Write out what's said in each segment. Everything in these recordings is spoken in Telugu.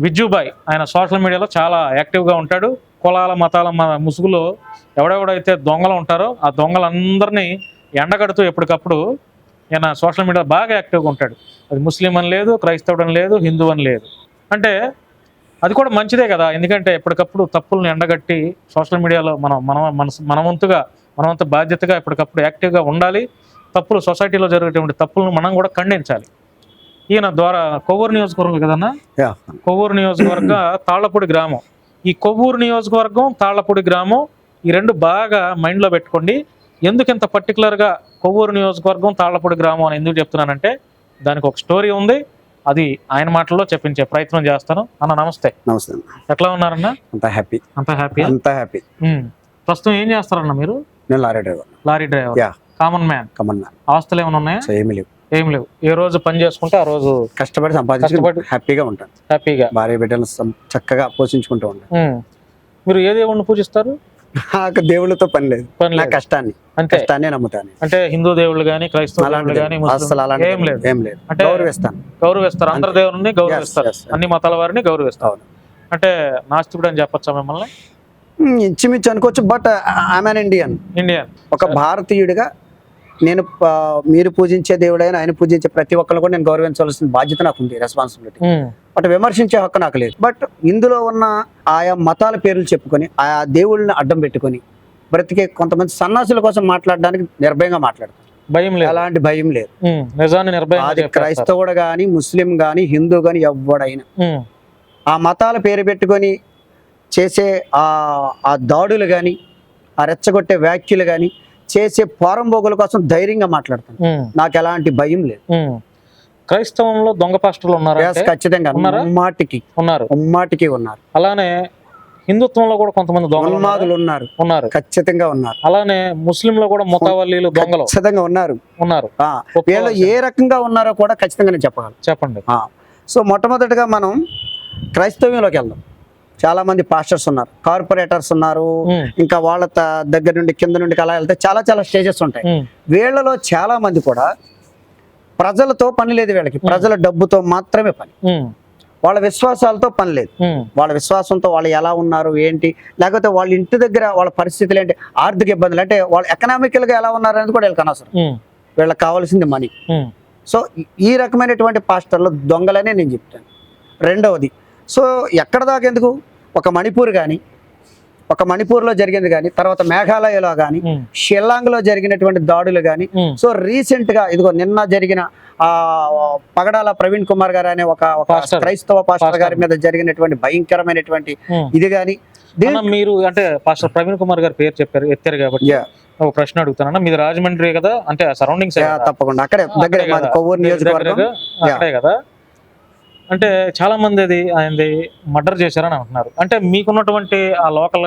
విజ్జుబాయ్ ఆయన సోషల్ మీడియాలో చాలా యాక్టివ్గా ఉంటాడు. కులాల మతాల ముసుగులో ఎవడెవడైతే దొంగలు ఉంటారో ఆ దొంగలందరినీ ఎండగడుతూ ఎప్పటికప్పుడు ఈయన సోషల్ మీడియా బాగా యాక్టివ్గా ఉంటాడు. అది ముస్లిం అని లేదు క్రైస్తవుడు అని లేదు హిందూ అని లేదు. అంటే అది కూడా మంచిదే కదా. ఎందుకంటే ఎప్పటికప్పుడు తప్పులను ఎండగట్టి సోషల్ మీడియాలో మనం మన మన మనవంతుగా మనవంత బాధ్యతగా ఎప్పటికప్పుడు యాక్టివ్గా ఉండాలి. తప్పులు సొసైటీలో జరిగేటువంటి తప్పులను మనం కూడా ఖండించాలి. ఈయన ద్వారా కొవ్వూరు నియోజకవర్గం కదన్నా? కొవ్వూరు నియోజకవర్గ తాళ్ళపూడి గ్రామం. ఈ కొవ్వూరు నియోజకవర్గం తాళ్ళపూడి గ్రామం ఈ రెండు బాగా మైండ్లో పెట్టుకోండి. ఎందుకు ఇంత పర్టికులర్గా కొవ్వూరు నియోజకవర్గం తాళ్ళపూడి గ్రామం అని ఎందుకు చెప్తున్నానంటే దానికి ఒక స్టోరీ ఉంది. అది ఆయన మాటల్లో చెప్పించే ప్రయత్నం చేస్తాను. అన్న నమస్తే. నమస్తే. ఎట్లా ఉన్నారన్న? అంతా హ్యాపీ. అంత హ్యాపీ అంతా హ్యాపీ. ప్రస్తుతం ఏం చేస్తారన్న మీరు? నేను lorry driver. Lorry driver. Yeah. Common man. కమన్నా ఆస్తులు ఏమైనా ఉన్నాయా? ఏమీ లేవు. ఏం లేవు ఏ రోజు పని చేసుకుంటే ఆ రోజు కష్టపడి సంపాదించుకుని కష్టపడి- హ్యాపీగా ఉంటాను హ్యాపీగా భార్య బిడ్డలు చక్కగా పోషించుకుంటూ ఉంటాను. మీరు ఏ దేవుణ్ణి పూజిస్తారు నాకు దేవుళ్ళతో పని లేదు పని నా. కష్టాన్ని కష్టాన్ని నమ్ముతాను అంటే హిందూ దేవుళ్ళు కానీ క్రైస్తవ దేవుళ్ళు అలాంటి కానీ అసలు అలాంటి ఏం లేదు ఏం లేదు అంటే- గౌరవిస్తాను గౌరవిస్తారు అందరి. దేవుని గౌరవిస్తారు. అన్ని మతాల వారిని గౌరవిస్తారు అంటే నాస్తికుడు అని చెప్పొచ్చా మిమ్మల్ని ఇంచుమించు అనుకోవచ్చు బట్ ఐఎమ్ ఇండియన్ ఇండియన్ ఒక భారతీయుడిగా నేను మీరు పూజించే దేవుడైన ఆయన పూజించే ప్రతి ఒక్కరు కూడా నేను గౌరవించవలసిన బాధ్యత నాకు ఉంది రెస్పాన్సిబిలిటీ బట్ విమర్శించే హక్కు నాకు లేదు. బట్ ఇందులో ఉన్న ఆయా మతాల పేర్లు చెప్పుకొని ఆయా దేవుళ్ళని అడ్డం పెట్టుకొని బ్రతికే కొంతమంది సన్నాసుల కోసం మాట్లాడడానికి నిర్భయంగా మాట్లాడతారు. భయం లేదు. ఎలాంటి భయం లేదు. నిజాన్ని అది. క్రైస్తవుడు గాని ముస్లిం గాని హిందూ గాని ఎవడైనా ఆ మతాల పేరు పెట్టుకొని చేసే ఆ ఆ దాడులు కానీ ఆ రెచ్చగొట్టే వ్యాఖ్యలు కానీ చేసే పోరంబోగుల కోసం ధైర్యంగా మాట్లాడతాను. నాకు ఎలాంటి భయం లేదు. క్రైస్తవంలో దొంగ పాస్టర్లు ఉన్నారు ఖచ్చితంగా? ఉమ్మాటికి. ఉన్నారు. ఉమ్మాటికి ఉన్నారు. అలానే హిందుత్వంలో కూడా కొంతమంది దొంగలు ఉన్నారు. ఉన్నారు. ఖచ్చితంగా ఉన్నారు. అలానే ముస్లింలో కూడా ముతవల్లీలు దొంగలు. ఖచ్చితంగా ఉన్నారు. ఉన్నారు. ఆ, వీళ్ళు ఏ రకంగా ఉన్నారో కూడా ఖచ్చితంగా నేను చెప్పగలను చెప్పండి సో మొట్టమొదటిగా మనం క్రైస్తవ్యంలోకి వెళ్దాం. చాలా మంది పాస్టర్స్ ఉన్నారు. కార్పొరేటర్స్ ఉన్నారు. ఇంకా వాళ్ళ దగ్గర నుండి కింద నుండి అలా వెళ్తే చాలా చాలా స్టేజెస్ ఉంటాయి. వీళ్ళలో చాలా మంది కూడా ప్రజలతో పని లేదు వీళ్ళకి. ప్రజల డబ్బుతో మాత్రమే పని. వాళ్ళ విశ్వాసాలతో పని లేదు. వాళ్ళ విశ్వాసంతో వాళ్ళు ఎలా ఉన్నారు ఏంటి? లేకపోతే వాళ్ళ ఇంటి దగ్గర వాళ్ళ పరిస్థితులు ఏంటి? ఆర్థిక ఇబ్బందులు. అంటే వాళ్ళు economical గా ఎలా ఉన్నారు అనేది కూడా వీళ్ళకి అనవసరం. వీళ్ళకి కావాల్సింది మనీ సో ఈ రకమైనటువంటి పాస్టర్లు దొంగలనే నేను చెప్తాను. రెండవది సో ఎక్కడ దాకా ఎందుకు? ఒక మణిపూర్ కానీ ఒక మణిపూర్లో జరిగింది కానీ తర్వాత మేఘాలయలో కానీ షిల్లాంగ్లో జరిగినటువంటి దాడులు కానీ. సో రీసెంట్గా ఇదిగో నిన్న జరిగిన ఆ పగడాల ప్రవీణ్ కుమార్ గారు అనే ఒక. క్రైస్తవ పాస్టర్. గారి మీద జరిగినటువంటి భయంకరమైనటువంటి. ఇది కానీ మీరు అంటే పాస్టర్ ప్రవీణ్ కుమార్ గారి పేరు చెప్పారు ఎత్తారు కాబట్టి ఒక ప్రశ్న అడుగుతానన్న మీది రాజమండ్రి కదా? అంటే సరౌండింగ్స్ తప్పకుండా. అక్కడే దగ్గర కొవ్వూరు నియోజకవర్గం. అక్కడే కదా? అంటే చాలా మంది అది ఆయనది మర్డర్ చేశారని అంటున్నారు. అంటే మీకున్నటువంటి ఆ లోకల్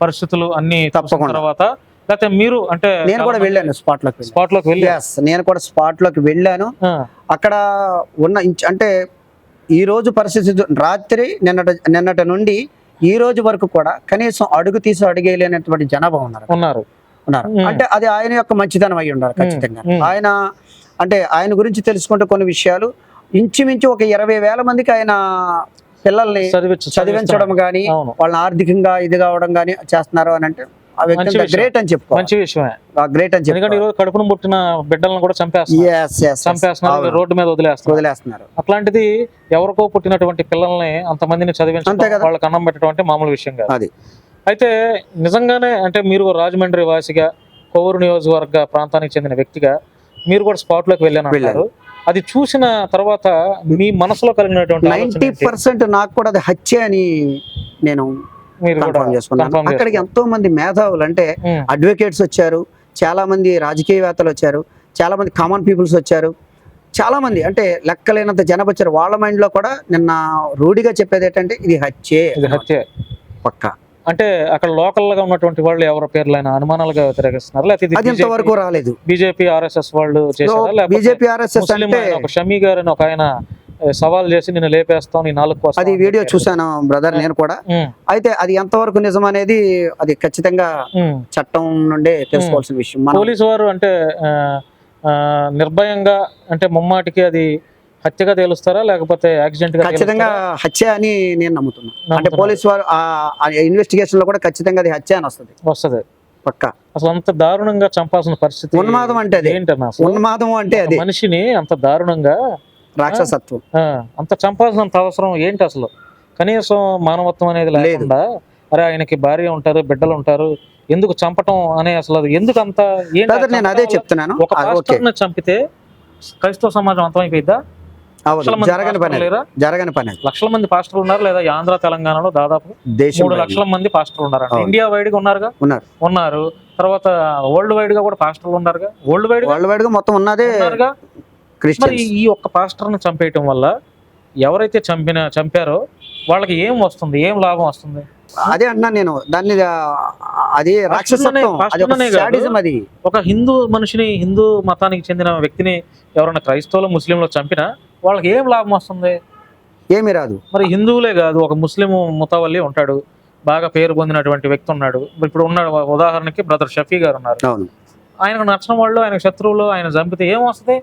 పరిస్థితులు అన్ని తప్పకుండా. తర్వాత లేకపోతే మీరు అంటే నేను కూడా వెళ్ళాను స్పాట్లోకి వెళ్ళాను. స్పాట్లోకి వెళ్ళి. Yes, నేను కూడా స్పాట్లోకి వెళ్ళాను అక్కడ ఉన్న అంటే ఈ రోజు పరిస్థితి రాత్రి నిన్నట నిన్నటి నుండి ఈ రోజు వరకు కూడా కనీసం అడుగు తీసి అడుగేయలేనటువంటి జనాభా ఉన్నారు. ఉన్నారు. ఉన్నారు. అంటే అది ఆయన యొక్క మంచితనం అయి ఉండాలి ఖచ్చితంగా. ఆయన అంటే ఆయన గురించి తెలుసుకుంటే కొన్ని విషయాలు ఇంచుమించు ఒక ఇరవై వేల మందికి ఆయన పిల్లల్ని చదివించు చదివించడం కానీ వాళ్ళని ఆర్థికంగా ఇది కావడం కానీ చేస్తున్నారు అని అంటే. గ్రేట్ అని మంచి విషయమే. గ్రేట్ అని ఎందుకంటే చెప్పి ఈరోజు కడుపును పుట్టిన బిడ్డలను కూడా చంపేస్తున్నారు. చంపేస్తున్నారు రోడ్డు మీద వదిలేస్తున్నారు. వదిలేస్తున్నారు. అట్లాంటిది ఎవరికో పుట్టినటువంటి పిల్లల్ని అంతమందిని అంతే చదివించడం కదా. వాళ్ళకి అన్నం పెట్టడం అంటే మామూలు విషయం కాదు. అది. అయితే నిజంగానే అంటే మీరు రాజమండ్రి వాసిగా కొవ్వూరు నియోజకవర్గ ప్రాంతానికి చెందిన వ్యక్తిగా మీరు కూడా స్పాట్లోకి వెళ్ళాను అది చూసిన తర్వాత మీ మనసులో కలిగినటువంటి నైన్టీ? పర్సెంట్ నాకు కూడా అది హత్య అని నేను కన్ఫర్మ్ చేసుకున్నాను. ఎంతో మంది మేధావులు అంటే అడ్వకేట్స్ వచ్చారు చాలా మంది రాజకీయవేత్తలు వచ్చారు చాలా మంది కామన్ పీపుల్స్ వచ్చారు. చాలా మంది అంటే లెక్కలేనంత జనాభా వచ్చారు వాళ్ళ మైండ్లో కూడా నిన్న రూఢిగా చెప్పేది ఏంటంటే ఇది హత్యే ఇది హత్య. పక్క. అంటే అక్కడ లోకల్గా ఉన్నటువంటి వాళ్ళు ఎవరి పేర్లైనా అనుమానాలుగా వ్యతిరేకిస్తున్నారు లేకపోతే ఇంతవరకు రాలేదు. బీజేపీ ఆర్ఎస్ఎస్ వాళ్ళు చేశారా? బీజేపీ ఆర్ఎస్ఎస్ అంటే ఒక షమీ గారు అని ఒక ఆయన సవాల్ చేసి నేను లేపేస్తాం నీ నాలుగు కోసం అది వీడియో చూశాను బ్రదర్ నేను కూడా. అయితే అది ఎంతవరకు నిజం అనేది అది ఖచ్చితంగా చట్టం నుండే తెలుసుకోవాల్సిన విషయం. పోలీసు వారు అంటే నిర్భయంగా అంటే ముమ్మాటికి అది హత్యగా తేలుస్తారా? లేకపోతే యాక్సిడెంట్ ఖచ్చితంగా హత్య అని నేను నమ్ముతున్నాను అంటే పోలీస్ వారు ఆ ఇన్వెస్టిగేషన్లో కూడా ఖచ్చితంగా అది హత్య అని వస్తుంది. వస్తది. పక్క. అసలు అంత దారుణంగా చంపాల్సిన పరిస్థితి ఉన్మాదం అంటే అదే. ఏంటన్నా? ఉన్మాదం అంటే అదే. మనిషిని అంత దారుణంగా రాక్షసత్వం. అంత చంపాల్సినంత అవసరం ఏంటి అసలు? కనీసం మానవత్వం అనేది. లేకుండా అరే ఆయనకి భార్య ఉంటారు బిడ్డలు ఉంటారు ఎందుకు చంపటం అనే అసలు అది ఎందుకు అంత ఏంటి? నేను అదే చెప్తున్నాను. ఒక చంపితే క్రైస్తవ సమాజం అంతమైపోయిద్దా జరగని పని జరగని పని. లక్షల మంది పాస్టర్లు ఉన్నారు లేదా ఆంధ్ర తెలంగాణలో దాదాపు మూడు లక్షల మంది పాస్టర్లు ఉన్నారు. ఇండియా వైడ్గా ఉన్నారుగా? ఉన్నారు. ఉన్నారు. తర్వాత వరల్డ్ వైడ్గా కూడా పాస్టర్లు ఉన్నారుగా? వరల్డ్ వైడ్ వరల్డ్ వైడ్గా మొత్తం ఉన్నదే ఈ ఒక్క పాస్టర్ని చంపేయటం వల్ల ఎవరైతే చంపిన చంపారో వాళ్ళకి ఏం వస్తుంది? ఏం లాభం వస్తుంది? అదే అంటున్నా నేను. దాన్ని అది రాక్షసత్వం. అది. ఒక హిందూ మనిషిని హిందూ మతానికి చెందిన వ్యక్తిని ఎవరైనా క్రైస్తవులు ముస్లింలు చంపినా వాళ్ళకి ఏం లాభం వస్తుంది? ఏమీ రాదు. మరి హిందువులే కాదు ఒక ముస్లిం ముతవల్లి ఉంటాడు బాగా పేరు పొందినటువంటి వ్యక్తి ఉన్నాడు. ఇప్పుడు ఉన్నాడు ఉదాహరణకి బ్రదర్ షఫీ గారు ఉన్నారు. అవును. ఆయనకు నచ్చిన వాళ్ళు ఆయన శత్రువులు ఆయన చంపితే ఏం వస్తుంది?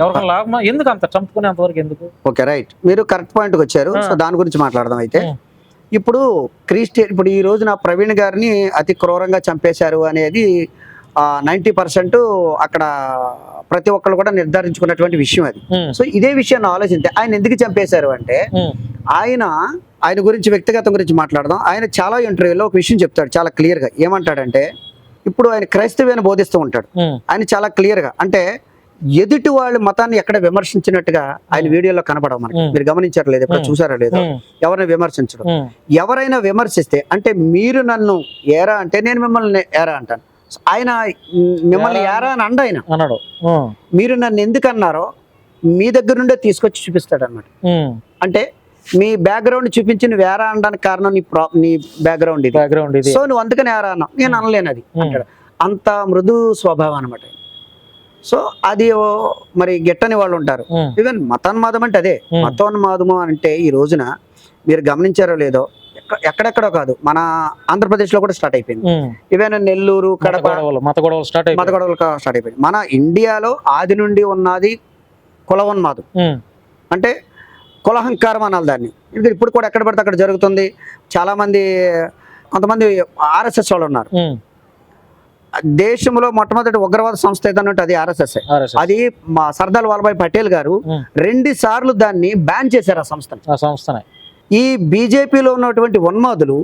ఎవరికైనా లాభమా? ఎందుకు అంత చంపుకునే అంతవరకు ఎందుకు? Okay right. మీరు కరెక్ట్ పాయింట్కి వచ్చారు. సో దాని గురించి మాట్లాడదాం అయితే. ఇప్పుడు క్రిస్టియన్ ఇప్పుడు ఈ రోజున ప్రవీణ్ గారిని అతి క్రూరంగా చంపేశారు అనేది నైంటీ పర్సెంట్ అక్కడ ప్రతి ఒక్కరు కూడా నిర్ధారించుకున్నటువంటి విషయం అది. సో ఇదే విషయాన్ని ఆలోచిస్తే ఆయన ఎందుకు చంపేశారు అంటే ఆయన ఆయన గురించి వ్యక్తిగతం గురించి మాట్లాడదాం. ఆయన చాలా ఇంటర్వ్యూలో ఒక విషయం చెప్తాడు చాలా క్లియర్గా. ఏమంటాడంటే ఇప్పుడు ఆయన క్రైస్తవ్యాన్ని బోధిస్తూ ఉంటాడు. ఆయన చాలా క్లియర్గా. అంటే ఎదుటి వాళ్ళ మతాన్ని ఎక్కడ విమర్శించినట్టుగా ఆయన వీడియోలో కనపడవు మనకి. మీరు గమించారు లేదు Hmm. చూసారా లేదు ఎవరిని విమర్శించడం? ఎవరైనా విమర్శిస్తే అంటే మీరు నన్ను ఏరా అంటే నేను మిమ్మల్ని ఏరా అంటాను. ఆయన మిమ్మల్ని ఏరా ఏరా అని అండ ఆయన అన్నాడు మీరు నన్ను ఎందుకు అన్నారో మీ దగ్గర నుండే తీసుకొచ్చి చూపిస్తాడు అనమాట అంటే మీ బ్యాక్గ్రౌండ్ చూపించి నువ్వు ఏరా అనడానికి కారణం నీ ప్రా నీ బ్యాక్గ్రౌండ్ ఇది. బ్యాక్గ్రౌండ్ ఇది. సో నువ్వు అందుకని ఏరా అన్నావు. నేను అనలేను అది. అంటాడు. అంత మృదు స్వభావం అనమాట సో అది మరి గిట్టని వాళ్ళు ఉంటారు. ఈవెన్ మతోన్మాదం అంటే అదే. మతోన్మాదము అంటే ఈ రోజున మీరు గమనించారో లేదో ఎక్క- ఎక్కడెక్కడో కాదు మన ఆంధ్రప్రదేశ్లో కూడా స్టార్ట్ అయిపోయింది. ఈవెన్ నెల్లూరు మత కడప గొడవలు మత గొడవలు స్టార్ట్ మత గొడవలు స్టార్ట్ అయిపోయింది. మన ఇండియాలో ఆది నుండి ఉన్నది కులవన్మాదం అంటే కులహంకారం అనాలి దాన్ని. ఇది ఇప్పుడు కూడా ఎక్కడ పడితే అక్కడ జరుగుతుంది. చాలా మంది కొంతమంది ఆర్ఎస్ఎస్ వాళ్ళు ఉన్నారు. దేశంలో మొట్టమొదటి ఉగ్రవాద సంస్థ ఏదైనా ఉంటే అది ఆర్ఎస్ఎస్. అది మా సర్దార్ వల్లభాయ్ పటేల్ గారు రెండు సార్లు దాన్ని బ్యాన్ చేశారు ఆ సంస్థనే. ఈ బీజేపీలో ఉన్నటువంటి ఉన్మాదులు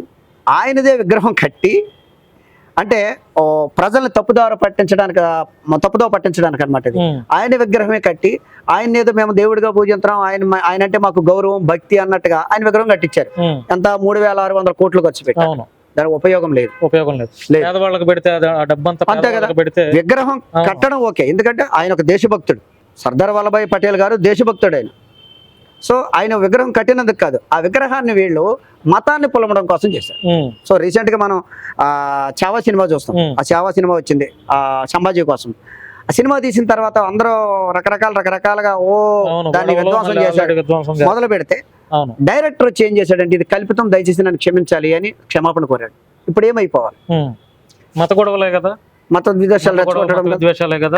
ఆయనదే విగ్రహం కట్టి అంటే ప్రజల్ని తప్పుదార పట్టించడానికి తప్పుదో పట్టించడానికి అనమాట ఇది. ఆయన విగ్రహమే కట్టి ఆయన ఏదో మేము దేవుడిగా పూజించడం ఆయన ఆయన అంటే మాకు గౌరవం భక్తి అన్నట్టుగా ఆయన విగ్రహం కట్టించారు. ఎంత? మూడు వేల ఆరు వందల కోట్లు ఖర్చు పెట్టారు. దానికి ఉపయోగం లేదు. ఉపయోగం లేదు. పేదవాళ్ళకి పెడితే అంతే కదా. పెడితే విగ్రహం. కట్టడం ఓకే. ఎందుకంటే ఆయన ఒక దేశభక్తుడు. సర్దార్ వల్లభాయ్ పటేల్ గారు దేశభక్తుడు ఆయన. సో ఆయన విగ్రహం కట్టినందుకు కాదు ఆ విగ్రహాన్ని వీళ్ళు మతాన్ని పొలమడం కోసం చేశారు. సో రీసెంట్గా మనం ఆ చావా సినిమా చూస్తాం. ఆ చావా సినిమా వచ్చింది ఆ సంభాజీ కోసం. ఆ సినిమా తీసిన తర్వాత అందరూ రకరకాల రకరకాలుగా ఓ దాన్ని విధ్వంసం చేశాడు. మొదలు పెడితే డైరెక్టర్ వచ్చి ఏం చేశాడంటే ఇది కల్పితం దయచేసి నన్ను క్షమించాలి అని క్షమాపణ కోరాడు. ఇప్పుడు ఏమైపోవాలి. మత గొడవలే కదా? మత విద్వేషాలే కదా?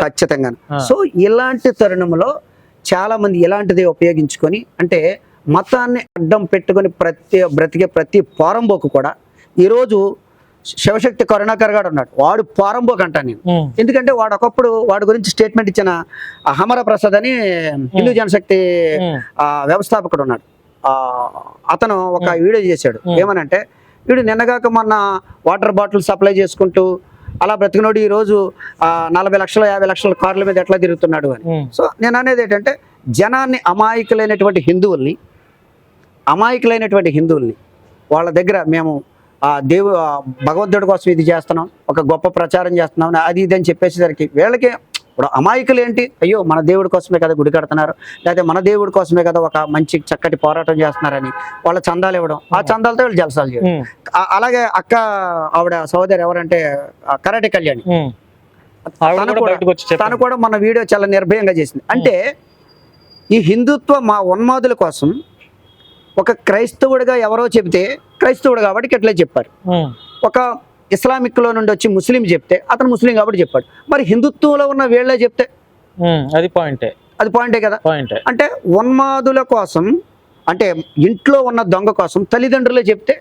ఖచ్చితంగా. సో ఇలాంటి తరుణంలో చాలా మంది ఇలాంటిది ఉపయోగించుకొని అంటే మతాన్ని అడ్డం పెట్టుకొని ప్రతి బ్రతికే ప్రతి పోరంబోకు కూడా ఈరోజు శివశక్తి కరుణాకర్ గారు ఉన్నాడు. వాడు పోరంబోకు అంటాను నేను. ఎందుకంటే వాడు ఒకప్పుడు వాడి గురించి స్టేట్మెంట్ ఇచ్చిన ఆ హమర ప్రసాద్ అని హిందూ జనశక్తి వ్యవస్థాపకుడు ఉన్నాడు. అతను ఒక. వీడియో చేశాడు. ఏమనంటే వీడు నిన్నగాక మొన్న వాటర్ బాటిల్ సప్లై చేసుకుంటూ అలా బ్రతికినోడు ఈ రోజు ఆ, నలభై లక్షల యాభై లక్షల కార్ల మీద ఎట్లా తిరుగుతున్నాడు అని. సో నేను అనేది ఏంటంటే జనాన్ని అమాయకులైనటువంటి హిందువుల్ని అమాయకులైనటువంటి హిందువుల్ని వాళ్ళ దగ్గర మేము ఆ దేవు భగవంతుడి కోసం ఇది చేస్తున్నాం ఒక గొప్ప ప్రచారం చేస్తున్నాం అది ఇది అని చెప్పేసేసరికి వీళ్ళకి ఇప్పుడు అమాయకులు ఏంటి అయ్యో మన దేవుడి కోసమే కదా గుడి కడుతున్నారు. లేకపోతే మన దేవుడి కోసమే కదా ఒక మంచి చక్కటి పోరాటం చేస్తున్నారని వాళ్ళ చందాలు ఇవ్వడం. ఆ చందాలతో వీళ్ళు జలసాలు చేయడం. అలాగే అక్క ఆవిడ సోదరి ఎవరంటే కరాటే కళ్యాణి. తను కూడా మన వీడియో చాలా నిర్భయంగా చేసింది. అంటే ఈ హిందుత్వ మా ఉన్మాదుల కోసం ఒక క్రైస్తవుడిగా ఎవరో చెబితే క్రైస్తవుడు కాబట్టి ఇట్లా చెప్పారు. ఒక ఇస్లామిక్లో నుండి వచ్చి ముస్లిం చెప్తే అతను ముస్లిం కాబట్టి చెప్పాడు. మరి హిందుత్వంలో ఉన్న వీళ్ళే చెప్తే? అది పాయింటే. అది పాయింటే కదా? పాయింటే. అంటే ఉన్మాదుల కోసం అంటే ఇంట్లో ఉన్న దొంగ కోసం తల్లిదండ్రులే చెప్తే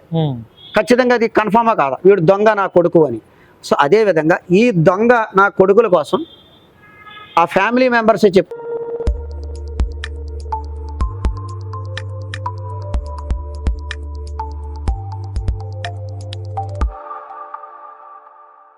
ఖచ్చితంగా అది కన్ఫామా కాదా? వీడు దొంగ నా కొడుకు అని. సో అదే విధంగా ఈ దొంగ నా కొడుకుల కోసం ఆ ఫ్యామిలీ మెంబర్సే చెప్